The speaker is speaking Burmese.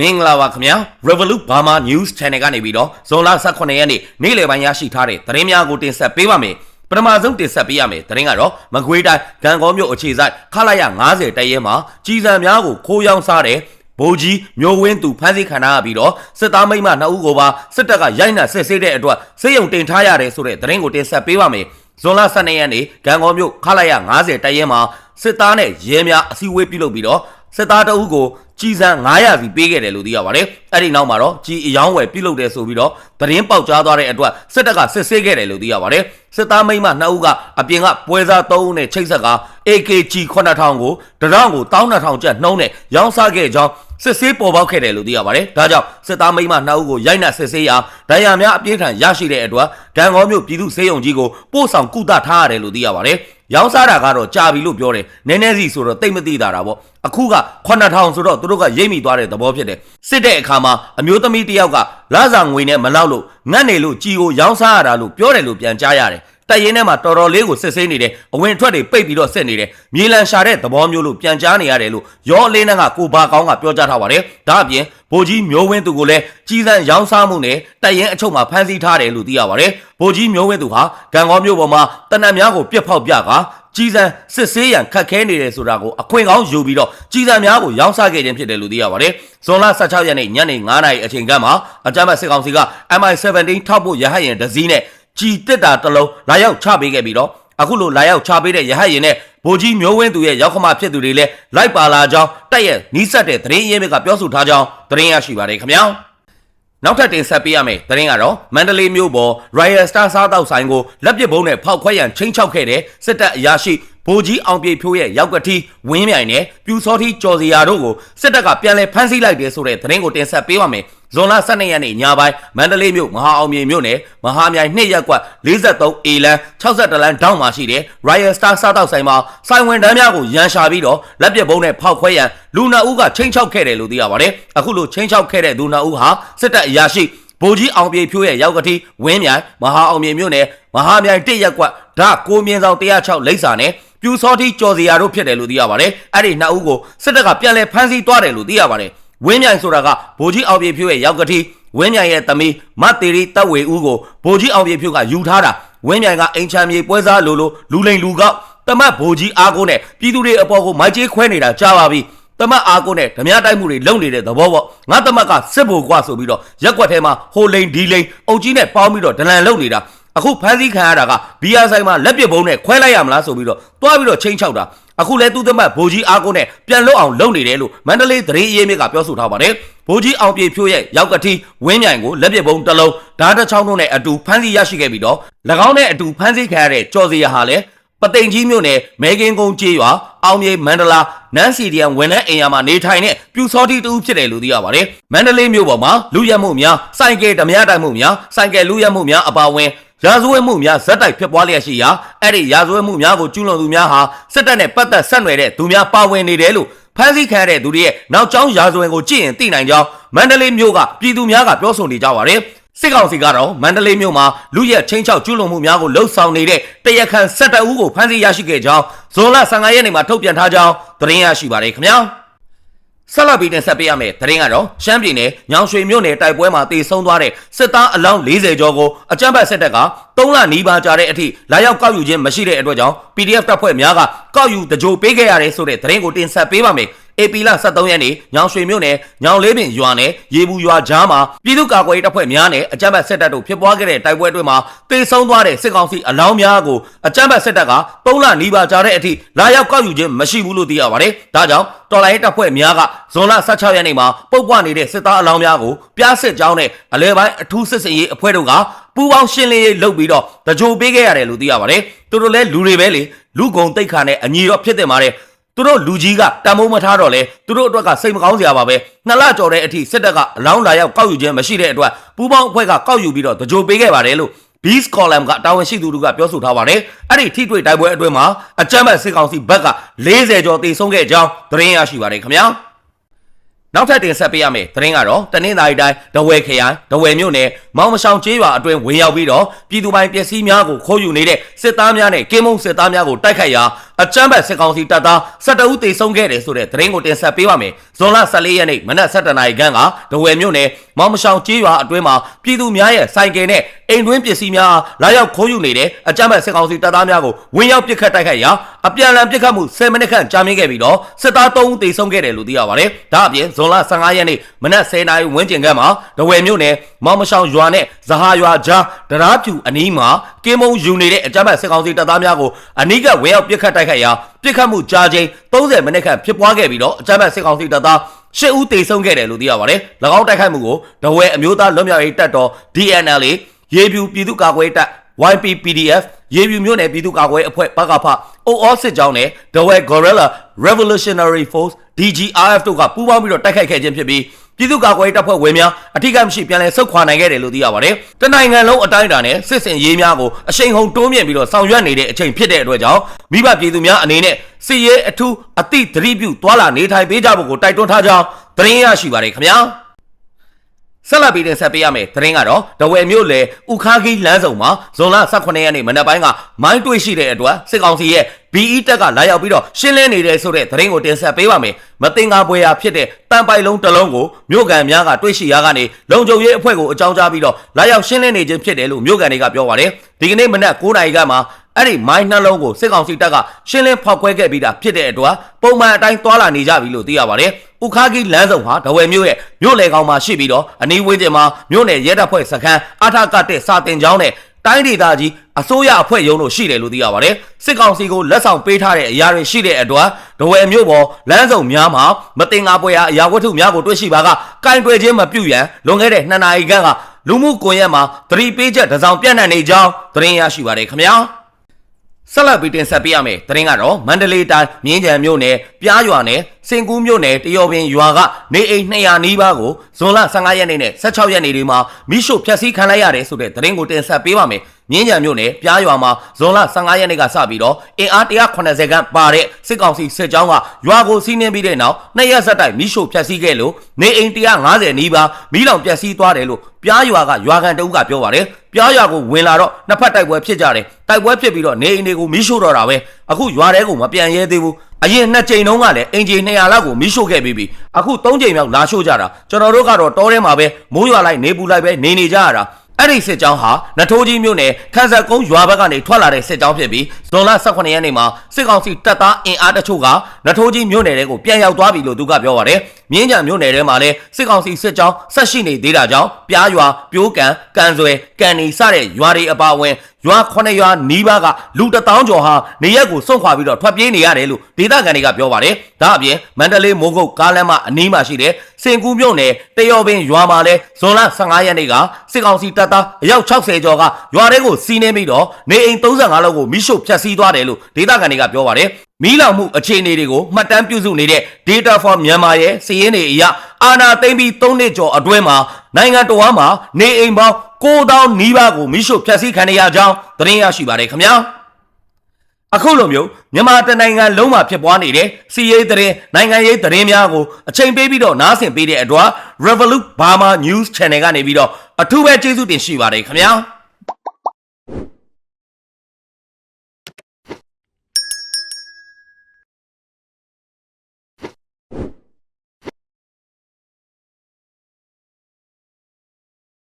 မင်္ဂလာပါခင်ဗျာ Revolut Burma News Channel ကနေပြီးတော့ဇွန်လ18ရက်နေ့နေ့လယ်ပိုင်းရရှိထားတဲ့သတင်းများကိုတင်ဆက်ပေးပါမယ်ပထမဆုံးတင်ဆက်ပေးရမယ်သတင်းကတော့မကွေးတိုင်းဂံကောမြို့အခြေဆိုင်ခလာရ90တရဲမှာကြီးစံများကိုခိုးယောင်းစားတဲ့ဗိုလ်ကြီးမျိုးဝင်းသူဖမ်းဆီးခံရပြီးတော့စစ်သားမိန်းမနှစ်ဦးကိုပါစစ်တပ်ကရိုက်နှက်စစ်ဆေးတဲ့အတွက်စေယုံတင်ထားရတယ်ဆိုတဲ့သတင်းကိုတင်ဆက်ပေးပါမယ်ဇွန်လ12ရက်နေ့ဂံကောမြို့ခလာရ90တရဲမှာစစ်သားနဲ့ရဲများအစည်းအဝေးပြုလုပ်ပြီးတော့ စစ်သားတအုပ်ကိုကြီးစံ900စီပေးခဲ့တယ်လို့သိရပါတယ်။အဲ့ဒီနောက်မှာတော့ကြီးအယောင်းဝယ်ပြုလုပ်တယ်ဆိုပြီးတော့သတင်းပေါက်ကြားသွားတဲ့အတွက်စစ်တပ်ကစစ်ဆေးခဲ့တယ်လို့သိရပါတယ်။စစ်သားမိန်းမနှစ်ဦးကအပြင်ကပွဲစား3ဦးနဲ့ချိတ်ဆက်က AKG 9000ကိုတရောင်းကို12000ကျပ်နှုံးနဲ့ရောင်းစားခဲ့ကြောင်း စစ်ဆေးပေါ်ပေါက်ခဲ့တယ်လို့သိရပါတယ်။ဒါကြောင့်စစ်သားမိန်းမနှစ်ဦးကိုရိုက်နှက်စစ်ဆေးရာဒဏ်ရာများအပြင်းထန်ရရှိတဲ့အတွက်ဂံကောမြို့ပြည်သူ့စေယုံကြီးကိုပို့ဆောင်ကုသထားရတယ်လို့သိရပါတယ်။ရောင်းစားတာကတော့ကြာပြီလို့ပြောတယ်။နည်းနည်းစီဆိုတော့တိတ်မသိတာတာပေါ့။အခုက9000ဆိုတော့သူတို့ကရိပ်မိသွားတဲ့သဘောဖြစ်တယ်။စစ်တဲ့အခါမှာအမျိုးသမီးတစ်ယောက်ကလာစာငွေနဲ့မလောက်လို့ငတ်နေလို့ជីကိုရောင်းစားရတာလို့ပြောတယ်လို့ပြန်ကြားရတယ်။ တိုက်ရင်ထဲမှာတော်တော်လေးကိုစစ်ဆေးနေတယ်အဝင်ထွက်တွေပိတ်ပြီးတော့စစ်နေတယ်မြေလန်ရှာတဲ့သဘောမျိုးလို့ပြန်ကြားနေရတယ်လို့ရောအလေးနဲ့ကကိုဘာကောင်းကပြောကြားထားပါတယ်ဒါအပြင်ဗိုလ်ကြီးမျိုးဝင်းသူကိုလည်းကြီးစံရောင်းစားမှုနဲ့တိုက်ရင်အချုပ်မှာဖမ်းဆီးထားတယ်လို့သိရပါတယ်ဗိုလ်ကြီးမျိုးဝင်းသူဟာဂံကောမျိုးပေါ်မှာတနတ်များကိုပြက်ဖောက်ပြကာကြီးစံစစ်ဆေးရန်ခတ်ခဲနေတယ်ဆိုတာကိုအခွင့်ကောင်းယူပြီးတော့ကြီးစံများကိုရောင်းစားခဲ့ခြင်းဖြစ်တယ်လို့သိရပါတယ်ဇွန်လ16ရက်နေ့ညနေ9:00နာရီအချိန်ကမှအကြမ်းဖက်စစ်ကောင်စီက MI17 ထောက်ဖို့ရဟတ်ယာဉ်တစ်စီးနဲ့ ကြည်တက်တာတစ်လုံးလာရောက်ချပေးခဲ့ပြီးတော့အခုလိုလာရောက်ချပေးတဲ့ရဟတ်ရင်နဲ့ဗိုလ်ကြီးမျိုးဝင်းသူရဲ့ရောက်ခမဖြစ်သူတွေလည်းလိုက်ပါလာကြောင်းတက်ရဲ့နီးစပ်တဲ့သတင်းရင်းမြစ်ကပြောဆိုထားကြောင်းသတင်းရရှိပါတယ်ခင်ဗျာနောက်ထပ်တင်ဆက်ပေးရမယ်သတင်းကတော့မန္တလေးမြို့ပေါ် Royal Star စားတောက်ဆိုင်ကိုလက်ပစ်ဘုံနဲ့ဖောက်ခွဲရန်ချင်းချောက်ခဲ့တဲ့စစ်တပ်အရာရှိ ဗိုလ်ကြီးအောင်ပြေဖြိုးရဲ့ရောက်ကတိဝင်းမြိုင်နဲ့ပြူစောတိကျော်စီယာတို့ကိုစစ်တပ်ကပြန်လည်ဖမ်းဆီးလိုက်တယ်ဆိုတဲ့သတင်းကိုတင်ဆက်ပေးပါမယ်ဇွန်လ12ရက်နေ့ညပိုင်းမန္တလေးမြို့မဟာအောင်မြေမြို့နယ်မဟာမြိုင်2ရပ်ကွက်43 A လမ်း62လမ်းတောင်းမှာရှိတဲ့ Royal Star စားတောက်ဆိုင်မှာဆိုင်ဝင်တန်းများကိုရန်ရှာပြီးတော့လက်ပစ်ဘုံနဲ့ဖောက်ခွဲရန်လူနာဦးကချင်းချောက်ခဲ့တယ်လို့သိရပါတယ်အခုလိုချင်းချောက်ခဲ့တဲ့လူနာဦးဟာစစ်တပ်အရာရှိဗိုလ်ကြီးအောင်ပြေဖြိုးရဲ့ရောက်ကတိဝင်းမြိုင်မဟာအောင်မြေမြို့နယ်မဟာမြိုင်1ရပ်ကွက်ဓာကိုမြင့်ဆောင်106လိပ်စာနဲ့ပြူစောတိကျော်စီယာတို့ဖြစ်တယ်လို့သိရပါတယ်အဲ့ဒီနှစ်ဦးကိုစစ်တပ်ကပြန်လည်ဖမ်းဆီးသွားတယ်လို့သိရပါတယ်ဝင်းမြိုင်ဆိုတာကဗိုလ်ကြီးအောင်ပြေဖြိုးရဲ့ရောက်ကတိဝင်းမြိုင်ရဲ့သမီးမတ်တေရီတပ်ဝေဦးကိုဗိုလ်ကြီးအောင်ပြေဖြိုးကယူထားတာဝင်းမြိုင်ကအိမ်ချမ်းမြေပွဲစားလိုလိုလူလိန်လူကောက်တမတ်ဗိုလ်ကြီးအားကိုနဲ့ပြည်သူတွေအပေါ်ကိုမိုက်ကြီးခွဲနေတာကြားပါပြီတမတ်အားကိုနဲ့ဓမြတိုက်မှုတွေလုပ်နေတဲ့သဘောပေါ့ငါတမတ်ကစစ်ဘိုကွာဆိုပြီးတော့ရက်ွက်ထဲမှာဟိုလိန်ဒီလိန်အုပ်ကြီးနဲ့ပေါင်းပြီးတော့ဒလန်လုပ်နေတာ အခုဖမ်းဆီးခံရတာကဘီယာဆိုင်မှာလက်ပစ်ဘုံနဲ့ခွဲလိုက်ရမလားဆိုပြီးတော့တွားပြီးတော့ချင်းချောက်တာအခုလဲသူ့သမတ်ဗိုလ်ကြီးအားကိုနဲ့ပြန်လွတ်အောင်လုပ်နေတယ်လို့မန္တလေးသတင်းအရေးမြစ်ကပြောဆိုထားပါတယ်ဗိုလ်ကြီးအောင်ပြေဖြိုးရဲ့ရောက်ကတိဝင်းမြိုင်ကိုလက်ပစ်ဘုံတစ်လုံးဓာတ်တစ်ချောင်းတို့နဲ့အတူဖမ်းဆီးရရှိခဲ့ပြီးတော့၎င်းနဲ့အတူဖမ်းဆီးခံရတဲ့ကျော်စီရဟာလည်းပသိမ်ကြီးမြို့နယ်မဲကင်းကုန်းကျေးရွာအောင်မြေမန္တလာနန်းစီဒီယံဝန်ထမ်းအိမ်ယာမှာနေထိုင်တဲ့ပြူစောတိတူဖြစ်တယ်လို့သိရပါတယ်။မန္တလေးမြို့ပေါ်မှာလူရက်မှုများစိုင်ကယ်ဓမြတိုက်မှုများစိုင်ကယ်လူရက်မှုများအပါအဝင် ရာဇဝတ်မှုများဇက်တိုက်ဖြစ်ပွားလျက်ရှိရာအဲ့ဒီရာဇဝတ်မှုများကိုကျူးလွန်သူများဟာစစ်တပ်နဲ့ပတ်သက်ဆက်နွယ်တဲ့သူများပါဝင်နေတယ်လို့ဖမ်းဆီးခံရတဲ့သူတွေရဲ့နောက်ကျောင်းရာဇဝင်ကိုကြည့်ရင်သိနိုင်ကြောင်းမန္တလေးမြို့ကပြည်သူများကပြောဆိုနေကြပါတယ်။စစ်ကောင်စီကတော့မန္တလေးမြို့မှာလူရက်ချင်းချောက်ကျူးလွန်မှုများကိုလှုပ်ဆောင်နေတဲ့တရခန်ဆက်တအူးကိုဖမ်းဆီးရရှိခဲ့ကြောင်းဇွန်လ15ရက်နေ့မှာထုတ်ပြန်ထားကြောင်းသတင်းရရှိပါတယ်ခင်ဗျာ။ ဆက်လက်ပြီးတင်ဆက်ပေးရမယ့်သတင်းကတော့ရှမ်းပြည်နယ်ညောင်ရွှေမြို့နယ်တိုက်ပွဲမှာတေဆုံးသွားတဲ့စစ်သားအလောင်း40ကျော်ကိုအကြမ်းဖက်စစ်တပ်က3လနီးပါးကြာတဲ့အထိလာရောက်ကောက်ယူခြင်းမရှိတဲ့အတွက်ကြောင့် PDF တပ်ဖွဲ့များကကောက်ယူတကြိုပေးခဲ့ရတယ်ဆိုတဲ့သတင်းကိုတင်ဆက်ပေးပါမယ်။ AP လ73ရက်နေ့ညောင်ရွှေမြို့နယ်ညောင်လေးပင်ရွာနယ်ရေဘူးရွာကြားမှာပြည်သူ့ကာကွယ်ရေးတပ်ဖွဲ့များနဲ့အကြမ်းဖက်စစ်တပ်တို့ဖြစ်ပွားခဲ့တဲ့တိုက်ပွဲအတွင်းမှာတေဆုံးသွားတဲ့စစ်ကောင်စီအလောင်းများကိုအကြမ်းဖက်စစ်တပ်က3လနီးပါးကြာတဲ့အထိလာရောက်ကောက်ယူခြင်းမရှိဘူးလို့သိရပါတယ်။ဒါကြောင့်တော်လိုင်းတပ်ဖွဲ့များကဇွန်လ16ရက်နေ့မှာပုတ်ပွားနေတဲ့စစ်သားအလောင်းများကိုပြားစစ်ကြောင်းနဲ့အလဲပိုင်းအထူးစစ်စင်ရေးအဖွဲ့တို့ကပူးပေါင်းရှင်းလင်းရေးလုပ်ပြီးတော့တကြိုပေးခဲ့ရတယ်လို့သိရပါတယ်။သူတို့လည်းလူတွေပဲလေလူကုံတိတ်ခါနဲ့အညီတော့ဖြစ်တယ်ပါတယ်။ သူတို့လူကြီးကတံမိုးမထားတော့လဲသူတို့အတွက်ကစိတ်မကောင်းစရာပါပဲနှစ်လကျော်တဲ့အထိစစ်တပ်ကအလောင်းလာရောက်ကောက်ယူခြင်းမရှိတဲ့အတွက်ပူးပေါင်းအဖွဲ့ကကောက်ယူပြီးတော့တကြိုပေးခဲ့ပါတယ်လို့ Beast Column ကတာဝန်ရှိသူတို့ကပြောဆိုထားပါတယ်အဲ့ဒီထိတွေ့တိုက်ပွဲအတွင်းမှာအကြမ်းဖက်စစ်ကောင်စီဘက်က40ကျော်တေဆုံးခဲ့ကြောင်းသတင်းရရှိပါတယ်ခင်ဗျာ နောက်ထပ်တင်ဆက်ပေးရမယ့်သတင်းကတော့တနင်္သာရီတိုင်းဒဝဲခရိုင်ဒဝဲမြို့နယ်မောင်မဆောင်ကျေးရွာအတွင်းဝင်ရောက်ပြီးတော့ပြည်သူပိုင်ပစ္စည်းများကိုခိုးယူနေတဲ့စစ်သားများနဲ့ကင်းမုံစစ်သားများကိုတိုက်ခိုက်ရာအကြမ်းဖက်စစ်ကောင်စီတပ်သား12ဦးသေဆုံးခဲ့တယ်ဆိုတဲ့သတင်းကိုတင်ဆက်ပေးပါမယ်ဇွန်လ14ရက်နေ့မနက်7:00နာရီခန့်ကဒဝယ်မြို့နယ် မောင်မရှောင်ကျေးရွာအတွင်းမှာပြည်သူများရဲ့စိုက်ကယ်နဲ့အိမ်တွင်းပစ္စည်းများလာရောက်ခိုးယူနေတဲ့အကြမ်းဖက်စစ်ကောင်စီတပ်သားများကိုဝင်ရောက်ပစ်ခတ်တိုက်ခိုက်ရာအပြန်အလှန်ပစ်ခတ်မှု10မိနစ်ခန့်ကြာမြင့်ခဲ့ပြီးတော့စစ်သား3ဦးသေဆုံးခဲ့တယ်လို့သိရပါတယ်ဒါအပြင်ဇွန်လ15ရက်နေ့မနက်10:00နာရီဝန်းကျင်ခန့်မှာဒဝယ်မြို့နယ်မောင်မရှောင်ရွာနဲ့ဇဟာရွာကြားတရားပြူအနီးမှာကင်းမုံယူနေတဲ့အကြမ်းဖက်စစ်ကောင်စီတပ်သားများကိုအနီးကဝဲရောက်ပစ်ခတ်တိုက်ခိုက်ရာပစ်ခတ်မှုကြာချိန်30မိနစ်ခန့်ဖြစ်ပွားခဲ့ပြီးတော့အကြမ်းဖက်စစ်ကောင်စီတပ်သား ရှစ်ဦးသေဆုံးခဲ့တယ်လို့သိရပါတယ်။၎င်းတိုက်ခိုက်မှုကိုဒဝဲအမျိုးသားလွတ်မြောက်ရေးတပ်တော် DNL ရေပြူပြည်သူ့ကာကွယ်ရေးတပ် YPPDF ရေပြူမြို့နယ်ပြည်သူ့ကာကွယ်ရေးအဖွဲ့ဘကဖအိုအောစစ်ကြောင်းနဲ့ဒဝဲ Gorilla Revolutionary Force DGRF တို့ကပူးပေါင်းပြီးတော့တိုက်ခိုက်ခဲ့ခြင်းဖြစ်ပြီး ပြည်သူ့ကာကွယ်ရေးတပ်ဖွဲ့ဝင်များအထူးကမရှိပြန်လည်ဆုတ်ခွာနိုင်ခဲ့တယ်လို့သိရပါတယ်။တနိုင်ငံလုံးအတိုင်းအတာနဲ့စစ်စင်ရေးများကိုအရှိန်ဟုန်တိုးမြင့်ပြီးတော့ဆောင်ရွက်နေတဲ့အချိန်ဖြစ်တဲ့အတွက်ကြောင့်မိဘပြည်သူများအနေနဲ့စစ်ရေးအထူးအသည့်သတိပြုသွာလာနေထိုင်ပေးကြဖို့ကိုတိုက်တွန်းထားကြောင်းသတင်းရရှိပါတယ်ခင်ဗျာ။ ဆက်လက်ပြီးတင်ဆက်ပေးရမယ်သတင်းကတော့ဒဝယ်မြို့လေဥခါခီးလမ်းစုံမှာဇွန်လ18ရက်နေ့မနက်ပိုင်းကမိုင်းတွေ့ရှိတဲ့အတွက်စစ်ကောင်စီရဲ့ BE တက်ကလာရောက်ပြီးတော့ရှင်းလင်းနေတဲ့ဆိုတဲ့သတင်းကိုတင်ဆက်ပေးပါမယ်မတင်ကားပွဲရာဖြစ်တဲ့တန်ပိုင်လုံးတစ်လုံးကိုမြို့ကန်များကတွေ့ရှိရာကနေလုံခြုံရေးအဖွဲ့ကိုအကြောင်းကြားပြီးတော့လာရောက်ရှင်းလင်းနေခြင်းဖြစ်တယ်လို့မြို့ကန်တွေကပြောပါတယ်ဒီကနေ့မနက်9:00နာရီကမှအဲ့ဒီမိုင်းနှလုံးကိုစစ်ကောင်စီတပ်ကရှင်းလင်းဖောက်ခွဲခဲ့ပြီးတာဖြစ်တဲ့အတွက်ပုံမှန်အတိုင်းသွာလာနေကြပြီလို့သိရပါတယ်။ ဥခါကီလမ်းစုံဟာဒဝယ်မြို့ရဲ့မြို့လေကောင်မှာရှိပြီးတော့အနီးဝန်းကျင်မှာမြို့နယ်ရဲတပ်ဖွဲ့စခန်းအထကတဲ့စာတင်ကျောင်းနဲ့တိုင်းဒေသကြီးအစိုးရအဖွဲ့ရုံးတို့ရှိတယ်လို့သိရပါတယ်။စစ်ကောင်စီကိုလက်ဆောင်ပေးထားတဲ့အရာတွေရှိတဲ့အတွက်ဒဝယ်မြို့ပေါ်လမ်းစုံများမှာမတင်ငါပွဲရာအရာဝတ္ထုများကိုတွေ့ရှိပါကကင်တွယ်ခြင်းမပြုရန်လွန်ခဲ့တဲ့2နာရီခန့်ကလူမှုကွန်ရက်မှာသတိပေးချက်တစ်စောင်ပြန့်နှံ့နေကြောင်းသတင်းရရှိပါတယ်ခင်ဗျာ။ ဆက်လက်ပြီးတင်ဆက်ပေးရမယ်တရင်ကတော့မန္တလေးတိုင်းမြင်းကြံမြို့နယ်ပြားရွာနယ်စင်ကူးမြို့နယ်တရော်ပင်ရွာကနေအိမ်200နီးပါးကိုဇွန်လ15ရက်နေ့နဲ့16ရက်နေ့တွေမှာမိရှုဖျက်ဆီးခံလိုက်ရတယ်ဆိုတဲ့တရင်ကိုတင်ဆက်ပေးပါမယ်မြင်းကြံမြို့နယ်ပြားရွာမှာဇွန်လ15ရက်နေ့ကစပြီးတော့အင်အား180ခန့်ပါတဲ့စစ်ကောင်စီစစ်ကြောင်းကရွာကိုစီးနှင်းပြီးတဲ့နောက်နှစ်ရက်ဆက်တိုက်မိရှုဖျက်ဆီးခဲ့လို့နေအိမ်150နီးပါးမိလောင်ပျက်စီးသွားတယ်လို့ ပြားရွာကရွာကန်တအုပ်ကပြောပါတယ်ပြားရွာကိုဝင်လာတော့နှစ်ဖက်တိုက်ပွဲဖြစ်ကြတယ်တိုက်ပွဲဖြစ်ပြီးတော့နေအိမ်တွေကိုမိရှို့တော့တာပဲအခုရွာထဲကိုမပြန်ရဲသေးဘူးအရင်နှစ်ကြိမ်တုန်းကလည်းအင်ဂျီ200လောက်ကိုမိရှို့ခဲ့ပြီးပြီအခု3ကြိမ်မြောက်လာရှို့ကြတာကျွန်တော်တို့ကတော့တောထဲမှာပဲမိုးရွာလိုက်နေပူလိုက်ပဲနေနေကြရတာ အဲ့ဒီစစ်ကြောင်းဟာနထိုးကြီးမြို့နယ်ခန်းဆက်ကုန်းရွာဘက်ကနေထွက်လာတဲ့စစ်ကြောင်းဖြစ်ပြီးဇွန်လ18ရက်နေ့မှာစစ်ကောင်စီတပ်သားအင်အားတချို့ကနထိုးကြီးမြို့နယ်တွေကိုပြန်ရောက်သွားပြီလို့သူကပြောပါတယ်။မြင်းကြံမြို့နယ်ထဲမှာလည်းစစ်ကောင်စီစစ်ကြောင်းဆက်ရှိနေသေးတာကြောင့်ပြားရွာပြိုးကန်ကန်ဆွဲကန်နီစတဲ့ရွာတွေအပါအဝင် ရွာ9ရွာနီးပါးကလူတထောင်ကျော်ဟာနေရက်ကိုစွန့်ခွာပြီးတော့ထွက်ပြေးနေရတယ်လို့ဒေသခံတွေကပြောပါတယ်။ဒါအပြင်မန္တလေးမိုးကုတ်ကားလမ်းမအနီးမှာရှိတဲ့စင်ကူးမြို့နယ်တရော်ပင်ရွာမှာလည်းဇွန်လ15ရက်နေ့ကစစ်ကောင်စီတပ်သားအယောက်60ကျော်ကရွာထဲကိုစီးနှင်းပြီးတော့နေအိမ်35လောက်ကိုမိရှုဖျက်ဆီးသွားတယ်လို့ဒေသခံတွေကပြောပါတယ်။ မီးလောင်မှုအခြေအနေတွေကိုမှတ်တမ်းပြုစုနေတဲ့ Data for Myanmar ရဲ့စီးရင်တွေအရအာနာသိမ့်ပြီး3နှစ်ကျော်အတွင်းမှာနိုင်ငံတော်မှာနေအိမ်ပေါင်း9000နီးပါးကိုမိရှုဖျက်ဆီးခံရကြောင်းသတင်းရရှိပါတယ်ခင်ဗျာ။အခုလိုမျိုးမြန်မာတနိုင်ငံလုံးမှာဖြစ်ပွားနေတဲ့စီးရေးသတင်းနိုင်ငံရေးသတင်းများကိုအချိန်ပေးပြီးတော့နားဆင်ပေးတဲ့အတွက် Revolut Burma News Channel ကနေပြီးတော့အထူးပဲကျေးဇူးတင်ရှိပါတယ်ခင်ဗျာ။